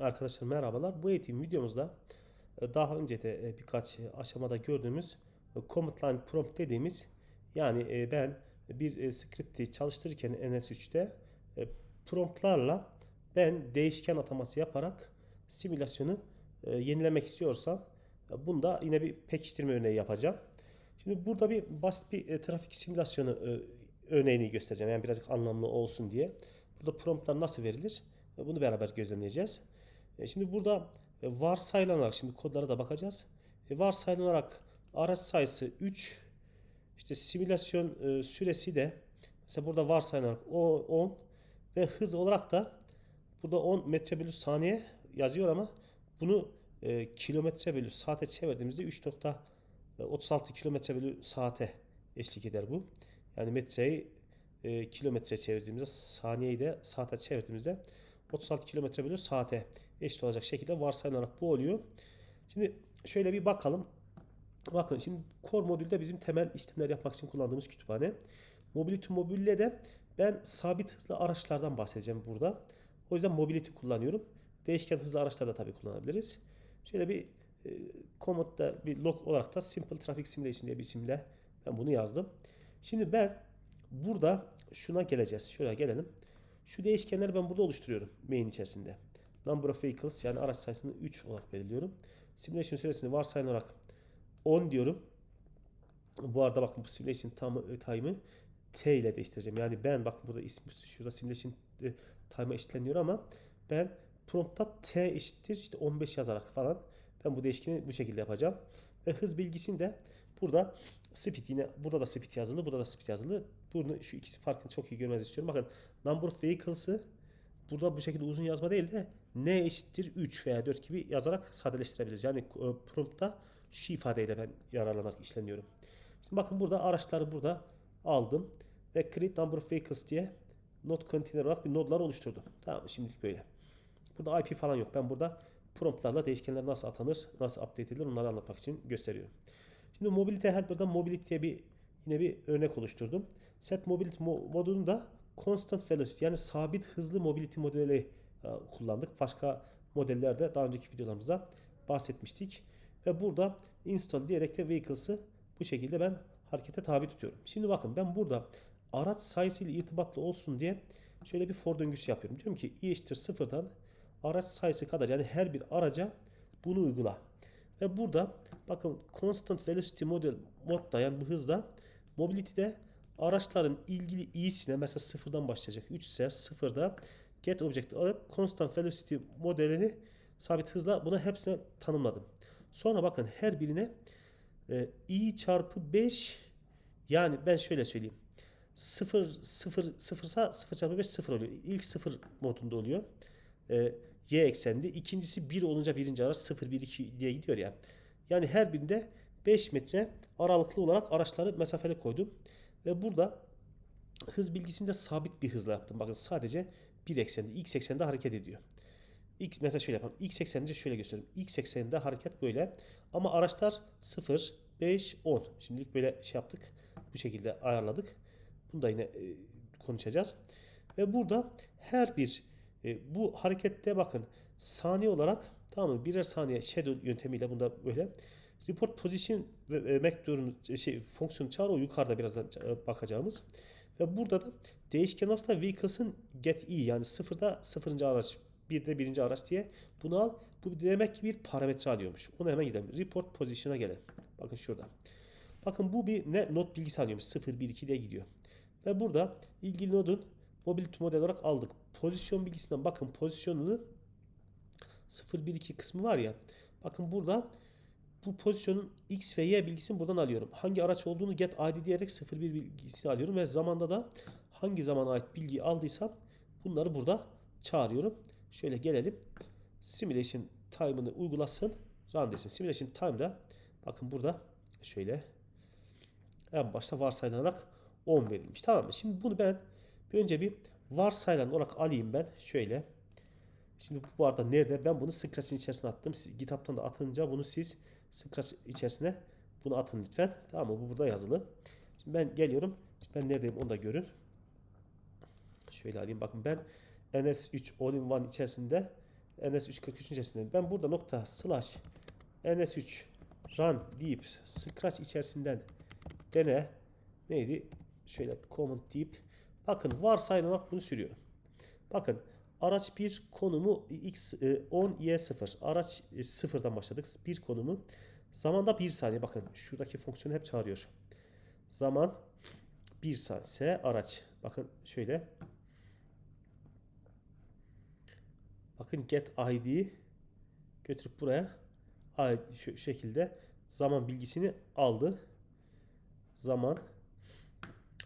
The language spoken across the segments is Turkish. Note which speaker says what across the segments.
Speaker 1: Arkadaşlar merhabalar. Bu eğitim videomuzda e, daha önce de e, birkaç aşamada gördüğümüz e, command line prompt dediğimiz yani ben bir script'i çalıştırırken NS3'te e, promptlarla ben değişken ataması yaparak simülasyonu yenilemek istiyorsam e, bunda yine bir pekiştirme örneği yapacağım. Şimdi burada bir basit bir trafik simülasyonu örneğini göstereceğim. Yani birazcık anlamlı olsun diye. Burada promptlar nasıl verilir? Bunu beraber gözlemleyeceğiz. E, Şimdi burada e, varsayılarak şimdi kodlara da bakacağız. E, Varsayılarak araç sayısı 3 işte simülasyon süresi de mesela burada varsayılarak o 10 ve hız olarak da burada 10 metre bölü saniye yazıyor ama bunu kilometre bölü saate çevirdiğimizde 3.36 kilometre bölü saate eşlik eder bu. Yani metreyi e, kilometre çevirdiğimizde saniyeyi de saate çevirdiğimizde 36 kilometre bölü saate eşit olacak şekilde varsayılarak bu oluyor. Şimdi şöyle bir bakalım. Bakın şimdi core modülde bizim temel işlemler yapmak için kullandığımız kütüphane. Mobility modülde de ben sabit hızlı araçlardan bahsedeceğim burada. O yüzden mobility kullanıyorum. Değişken hızlı araçlar da tabii kullanabiliriz. Şöyle bir e, komutta bir log olarak da Simple Traffic Simulation diye bir isimle ben bunu yazdım. Şimdi ben burada şuna geleceğiz. Şöyle gelelim. Şu değişkenleri ben burada oluşturuyorum main içerisinde. Number of vehicles yani araç sayısını 3 olarak belirliyorum. Simulation süresini varsayılarak 10 diyorum. Bu arada bakın bu simulation time- time'ı T ile değiştireceğim. Yani ben bakın burada ismi şurada simulation e, time'a eşitleniyor ama ben promptta T eşittir işte 15 yazarak falan ben bu değişkeni bu şekilde yapacağım. Ve hız bilgisini de burada speed yine burada da speed yazılı burada da speed yazılı. Bunu şu ikisi farkını çok iyi görmenizi istiyorum. Bakın number of vehicles'ı burada bu şekilde uzun yazma değil de n eşittir 3 veya 4 gibi yazarak sadeleştirebiliriz. Yani e, promptta şu ifadeyle ben yararlanarak işleniyorum. Şimdi bakın burada araçları burada aldım ve create number of vehicles diye node container olarak bir nodlar oluşturdum. Tamam? Şimdilik böyle. Burada IP falan yok. Ben burada promptlarla değişkenler nasıl atanır, nasıl update edilir onları anlatmak için gösteriyorum. Şimdi mobility helper'dan mobility diye bir yine bir örnek oluşturdum. Set mobility mo- modunu da constant velocity yani sabit hızlı mobility modeli e, kullandık. Başka modellerde daha önceki videolarımızda bahsetmiştik. Ve burada install diyerek de vehicles'ı bu şekilde ben harekete tabi tutuyorum. Şimdi bakın ben burada araç sayısıyla irtibatlı olsun diye şöyle bir for döngüsü yapıyorum. Diyorum ki i eşittir sıfırdan araç sayısı kadar yani her bir araca bunu uygula. Ve burada bakın constant velocity model modda yani bu hızda mobility'de araçların ilgili i'sine mesela sıfırdan başlayacak. 3 ise sıfırda get object alıp constant velocity modelini sabit hızla buna hepsine tanımladım. Sonra bakın her birine e, i çarpı 5 yani ben şöyle söyleyeyim. 0 0 0 0 çarpı 5 0 oluyor. İlk 0 modunda oluyor. E, y ekseninde. İkincisi 1 olunca birinci araç 0 1 2 diye gidiyor ya. Yani her birinde 5 metre aralıklı olarak araçları mesafeli koydum. Ve burada hız bilgisinde sabit bir hızla yaptım. Bakın sadece bir eksende, x eksende hareket ediyor. X mesela şöyle yapalım. X ekseninde şöyle göstereyim. X ekseninde hareket böyle. Ama araçlar 0, 5, 10. Şimdilik böyle şey yaptık. Bu şekilde ayarladık. Bunu da yine e, konuşacağız. Ve burada her bir e, bu harekette bakın saniye olarak tamam mı? Birer saniye shadow yöntemiyle bunda böyle report position ve e, mektubun şey fonksiyonu çağır o yukarıda birazdan e, bakacağımız. Ve burada da değişken olarak vehicles'ın get i yani sıfırda sıfırıncı araç bir de birinci araç diye bunu al. Bu demek ki bir parametre alıyormuş. Onu hemen gidelim. Report position'a gelelim. Bakın şurada. Bakın bu bir ne not bilgisi alıyormuş. 0 1 2 diye gidiyor. Ve burada ilgili nodun mobility model olarak aldık. Pozisyon bilgisinden bakın pozisyonunu 0 1 2 kısmı var ya. Bakın burada bu pozisyonun x ve y bilgisini buradan alıyorum. Hangi araç olduğunu get id diyerek 01 bilgisini alıyorum ve zamanda da hangi zamana ait bilgiyi aldıysam bunları burada çağırıyorum. Şöyle gelelim. Simulation time'ını uygulasın. Run desin. Simulation time'da bakın burada şöyle en başta varsayılarak 10 verilmiş. Tamam mı? Şimdi bunu ben bir önce bir varsayılan olarak alayım ben. Şöyle. Şimdi bu arada nerede? Ben bunu Scratch'in içerisine attım. Siz, GitHub'tan da atınca bunu siz Scratch içerisine bunu atın lütfen. Tamam mı? Bu burada yazılı. Şimdi ben geliyorum. Şimdi ben neredeyim onu da görün. Şöyle alayım. Bakın ben NS3 All-in-One içerisinde NS343 içerisinden ben burada nokta slash NS3 run deyip scratch içerisinden dene neydi? Şöyle comment deyip bakın varsayılarak bunu sürüyorum. Bakın araç 1 konumu x10 y0 araç 0'dan başladık. 1 konumu zamanda 1 saniye bakın şuradaki fonksiyonu hep çağırıyor. Zaman 1 saniye araç bakın şöyle bakın get id götürüp buraya şu şekilde zaman bilgisini aldı. Zaman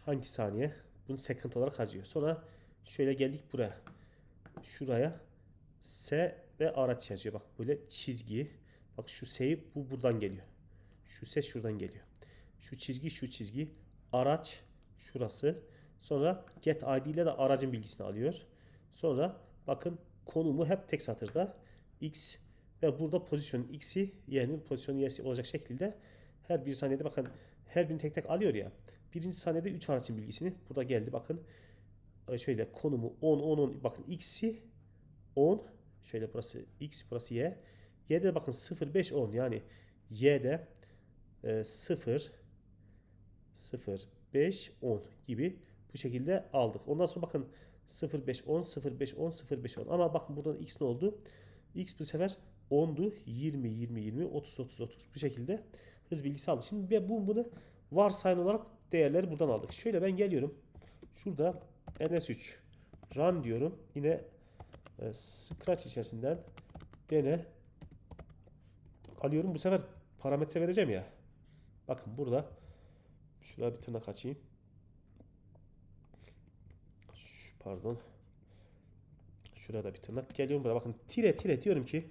Speaker 1: hangi saniye? Bunu second olarak yazıyor. Sonra şöyle geldik buraya. Şuraya S ve araç yazıyor. Bak böyle çizgi. Bak şu S'yi bu buradan geliyor. Şu ses şuradan geliyor. Şu çizgi şu çizgi. Araç şurası. Sonra get id ile de aracın bilgisini alıyor. Sonra bakın konumu hep tek satırda. X ve burada pozisyon x'i y'nin pozisyonu y'si olacak şekilde her bir saniyede bakın her birini tek tek alıyor ya. Birinci saniyede 3 aracın bilgisini burada geldi bakın. E, Şöyle konumu 10 10 10 bakın x'i 10 şöyle burası x burası y. Y'de bakın 0 5 10 yani y'de e, 0 0 5 10 gibi bu şekilde aldık. Ondan sonra bakın 0 5 10 0 5 10 0 5 10 ama bakın buradan x ne oldu? X bu sefer 10'du. 20 20 20 30 30 30 bu şekilde hız bilgisi aldı. Şimdi bu bunu varsayım olarak değerleri buradan aldık. Şöyle ben geliyorum. Şurada NS3 run diyorum. Yine e, Scratch içerisinden dene alıyorum. Bu sefer parametre vereceğim ya. Bakın burada şuraya bir tırnak açayım. Şu- Pardon. Şuraya da bir tırnak. Geliyorum buraya. Bakın tire tire diyorum ki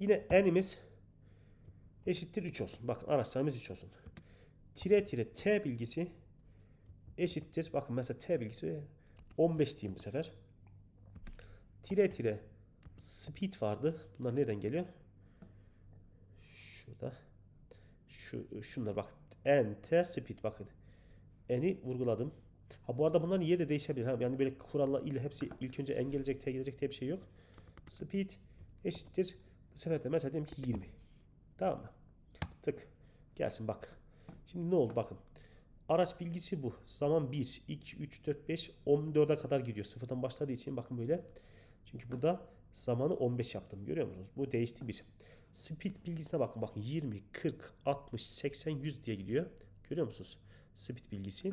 Speaker 1: yine n'imiz eşittir 3 olsun. Bakın araç sayımız 3 olsun. Tire tire t bilgisi eşittir. Bakın mesela t bilgisi 15 diyeyim bu sefer. Tire tire speed vardı. Bunlar nereden geliyor? Şurada. Şu şunlar bak. N, T, speed bakın. N'i vurguladım. Ha bu arada bunların yeri de değişebilir. Ha, yani böyle kuralla ile hepsi ilk önce N gelecek, T gelecek diye bir şey yok. Speed eşittir. Bu sefer de mesela diyelim ki 20. Tamam mı? Tık. Gelsin bak. Şimdi ne oldu bakın. Araç bilgisi bu. Zaman 1, 2, 3, 4, 5, 14'e kadar gidiyor. Sıfırdan başladığı için bakın böyle. Çünkü burada zamanı 15 yaptım. Görüyor musunuz? Bu değişti bir. Speed bilgisine bakın. Bakın 20, 40, 60, 80, 100 diye gidiyor. Görüyor musunuz? Speed bilgisi.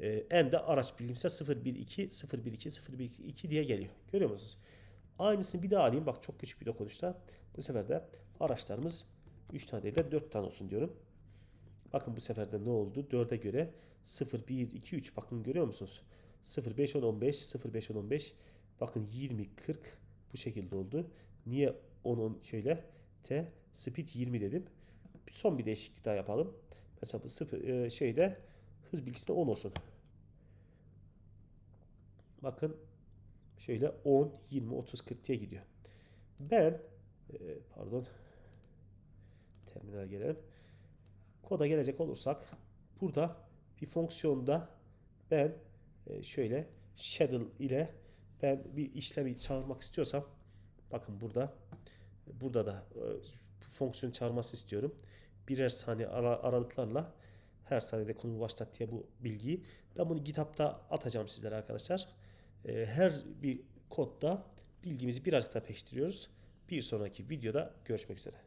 Speaker 1: Ee, en de araç bilgisi 012, 012, 012 diye geliyor. Görüyor musunuz? Aynısını bir daha alayım. Bak çok küçük bir dokunuşta. Bu sefer de araçlarımız 3 tane değil de 4 tane olsun diyorum. Bakın bu sefer de ne oldu? 4'e göre 0, 1, 2, 3. Bakın görüyor musunuz? 0, 5, 10, 15, 0, 5, 10, 15. Bakın 20, 40 bu şekilde oldu. Niye 10, 10 şöyle? T, speed 20 dedim. Son bir değişiklik daha yapalım. Mesela bu sıfır, e, şeyde hız bilgisi de 10 olsun. Bakın şöyle 10, 20, 30, 40 diye gidiyor. Ben e, pardon terminal gelelim. Koda gelecek olursak burada bir fonksiyonda ben e, şöyle schedule ile ben bir işlemi çağırmak istiyorsam bakın burada burada da e, fonksiyon çağırması istiyorum. Birer saniye ara- aralıklarla her saniyede konumu başlat diye bu bilgiyi. Ben bunu GitHub'da atacağım sizlere arkadaşlar. E, her bir kodda bilgimizi birazcık daha pekiştiriyoruz. Bir sonraki videoda görüşmek üzere.